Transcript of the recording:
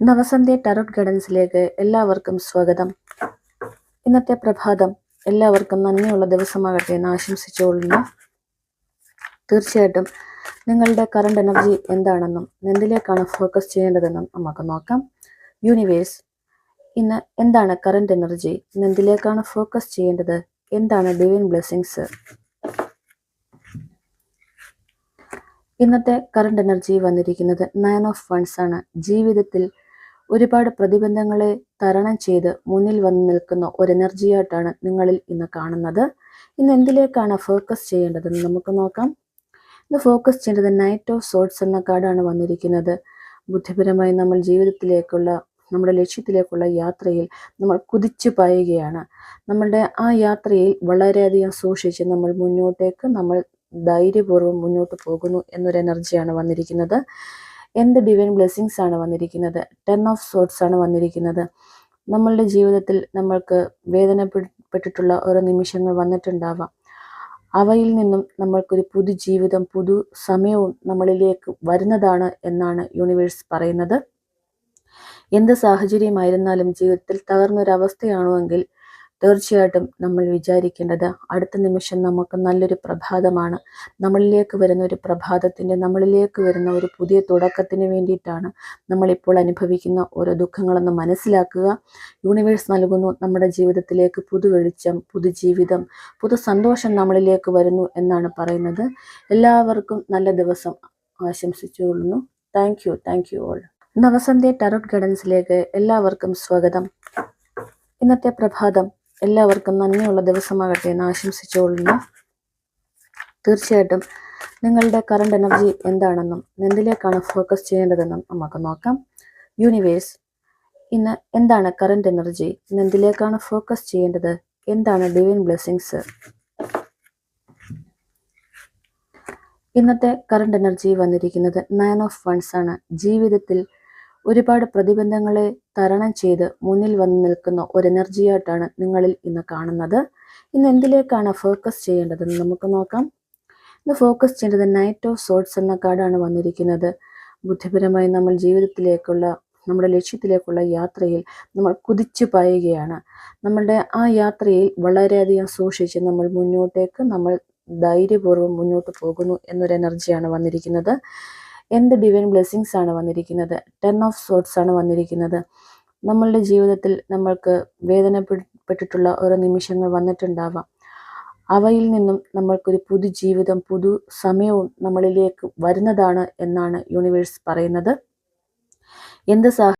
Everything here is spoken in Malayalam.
നവസന്ധ്യ ടാരോട്ട് ഗൈഡൻസിലേക്ക് എല്ലാവർക്കും സ്വാഗതം. ഇന്നത്തെ പ്രഭാതം എല്ലാവർക്കും നന്ദിയുള്ള ദിവസമാകട്ടെ എന്ന് ആശംസിച്ചുകൊള്ളുന്നു തീർച്ചയായിട്ടും നിങ്ങളുടെ കറണ്ട് എനർജി എന്താണെന്നും എന്തിലേക്കാണ് ഫോക്കസ് ചെയ്യേണ്ടതെന്നും നമുക്ക് നോക്കാം. യൂണിവേഴ്സ് ഇന്ന് എന്താണ് കറണ്ട് എനർജി എന്തിലേക്കാണ് ഫോക്കസ് ചെയ്യേണ്ടത്? എന്താണ് ഡിവൈൻ ബ്ലെസ്സിങ്സ് ഇന്നത്തെ കറണ്ട് എനർജി വന്നിരിക്കുന്നത് നയൻ ഓഫ് ഫണ്ട്സ് ആണ്. ജീവിതത്തിൽ ഒരുപാട് പ്രതിബന്ധങ്ങളെ തരണം ചെയ്ത് മുന്നിൽ വന്ന് നിൽക്കുന്ന ഒരു എനർജിയായിട്ടാണ് നിങ്ങളിൽ ഇന്ന് കാണുന്നത്. ഇന്ന് എന്തിലേക്കാണ് ഫോക്കസ് ചെയ്യേണ്ടതെന്ന് നമുക്ക് നോക്കാം. ഇന്ന് ഫോക്കസ് ചെയ്യേണ്ടത് നൈറ്റ് ഓഫ് സോട്ട്സ് എന്ന കാർഡാണ് വന്നിരിക്കുന്നത്. ബുദ്ധിപരമായി നമ്മൾ ജീവിതത്തിലേക്കുള്ള നമ്മുടെ ലക്ഷ്യത്തിലേക്കുള്ള യാത്രയിൽ നമ്മൾ കുതിച്ചു പായുകയാണ്. നമ്മളുടെ ആ യാത്രയിൽ വളരെയധികം സൂക്ഷിച്ച് നമ്മൾ മുന്നോട്ടേക്ക് നമ്മൾ ധൈര്യപൂർവം മുന്നോട്ട് പോകുന്നു എന്നൊരു എനർജിയാണ് വന്നിരിക്കുന്നത്. എന്ത് ഡിവൈൻ ബ്ലെസ്സിങ്സ് ആണ് വന്നിരിക്കുന്നത്? ടെൻ ഓഫ് സോട്ട്സ് ആണ് വന്നിരിക്കുന്നത്. നമ്മളുടെ ജീവിതത്തിൽ നമ്മൾക്ക് വേദനപ്പെട്ടിട്ടുള്ള ഓരോ നിമിഷങ്ങൾ വന്നിട്ടുണ്ടാവാം. അവയിൽ നിന്നും നമ്മൾക്കൊരു പുതു ജീവിതം പുതു സമയവും നമ്മളിലേക്ക് വരുന്നതാണ് എന്നാണ് യൂണിവേഴ്സ് പറയുന്നത്. എന്ത് സാഹചര്യമായിരുന്നാലും ജീവിതത്തിൽ തകർന്നൊരവസ്ഥയാണോ എങ്കിൽ തീർച്ചയായിട്ടും നമ്മൾ വിചാരിക്കേണ്ടത് അടുത്ത നിമിഷം നമുക്ക് നല്ലൊരു പ്രഭാതമാണ്. നമ്മളിലേക്ക് വരുന്ന ഒരു പ്രഭാതത്തിന്റെ നമ്മളിലേക്ക് വരുന്ന ഒരു പുതിയ തുടക്കത്തിന് വേണ്ടിയിട്ടാണ് നമ്മളിപ്പോൾ അനുഭവിക്കുന്ന ഓരോ ദുഃഖങ്ങളെന്ന് മനസ്സിലാക്കുക. യൂണിവേഴ്സ് നൽകുന്നു നമ്മുടെ ജീവിതത്തിലേക്ക് പുതുവെളിച്ചം പുതുജീവിതം പുതു സന്തോഷം നമ്മളിലേക്ക് വരുന്നു എന്നാണ് പറയുന്നത്. എല്ലാവർക്കും നല്ല ദിവസം ആശംസിച്ചുകൊള്ളുന്നു. Thank you thank you all Navasandhya tarot ഗാർഡൻസിലേക്ക് എല്ലാവർക്കും സ്വാഗതം. ഇന്നത്തെ പ്രഭാതം എല്ലാവർക്കും നന്ദിയുള്ള ദിവസമാകട്ടെ എന്ന് ആശംസിച്ചുകൊള്ളുന്നു. തീർച്ചയായിട്ടും നിങ്ങളുടെ കറണ്ട് എനർജി എന്താണെന്നും എന്തിലേക്കാണ് ഫോക്കസ് ചെയ്യേണ്ടതെന്നും നമുക്ക് നോക്കാം. യൂണിവേഴ്സ് ഇന്ന് എന്താണ് കറണ്ട് എനർജി എന്തിലേക്കാണ് ഫോക്കസ് ചെയ്യേണ്ടത്? എന്താണ് ഡിവൈൻ ബ്ലെസ്സിങ്സ് ഇന്നത്തെ കറണ്ട് എനർജി വന്നിരിക്കുന്നത് നയൻ ഓഫ് വൺസ് ആണ്. ജീവിതത്തിൽ ഒരുപാട് പ്രതിബന്ധങ്ങളെ തരണം ചെയ്ത് മുന്നിൽ വന്ന് നിൽക്കുന്ന ഒരു എനർജിയായിട്ടാണ് നിങ്ങളിൽ ഇന്ന് കാണുന്നത്. ഇന്ന് എന്തിലേക്കാണ് ഫോക്കസ് ചെയ്യേണ്ടതെന്ന് നമുക്ക് നോക്കാം. ഇന്ന് ഫോക്കസ് ചെയ്യേണ്ടത് നൈറ്റ് ഓഫ് സോട്ട്സ് എന്ന കാർഡാണ് വന്നിരിക്കുന്നത്. ബുദ്ധിപരമായി നമ്മൾ ജീവിതത്തിലേക്കുള്ള നമ്മുടെ ലക്ഷ്യത്തിലേക്കുള്ള യാത്രയിൽ നമ്മൾ കുതിച്ചു പായുകയാണ്. നമ്മളുടെ ആ യാത്രയിൽ വളരെയധികം സൂക്ഷിച്ച് നമ്മൾ മുന്നോട്ടേക്ക് നമ്മൾ ധൈര്യപൂർവം മുന്നോട്ട് പോകുന്നു എന്നൊരു എനർജിയാണ് വന്നിരിക്കുന്നത്. എന്ത് ഡിവൈൻ ബ്ലെസ്സിങ്സ് ആണ് വന്നിരിക്കുന്നത്? ടെൻ ഓഫ് സോട്ട്സ് ആണ് വന്നിരിക്കുന്നത്. നമ്മളുടെ ജീവിതത്തിൽ നമ്മൾക്ക് വേദനപ്പെട്ടിട്ടുള്ള ഓരോ നിമിഷങ്ങൾ വന്നിട്ടുണ്ടാവാം. അവയിൽ നിന്നും നമ്മൾക്കൊരു പുതു ജീവിതം പുതു സമയവും നമ്മളിലേക്ക് വരുന്നതാണ് എന്നാണ് യൂണിവേഴ്സ് പറയുന്നത്. എന്ത് സാഹ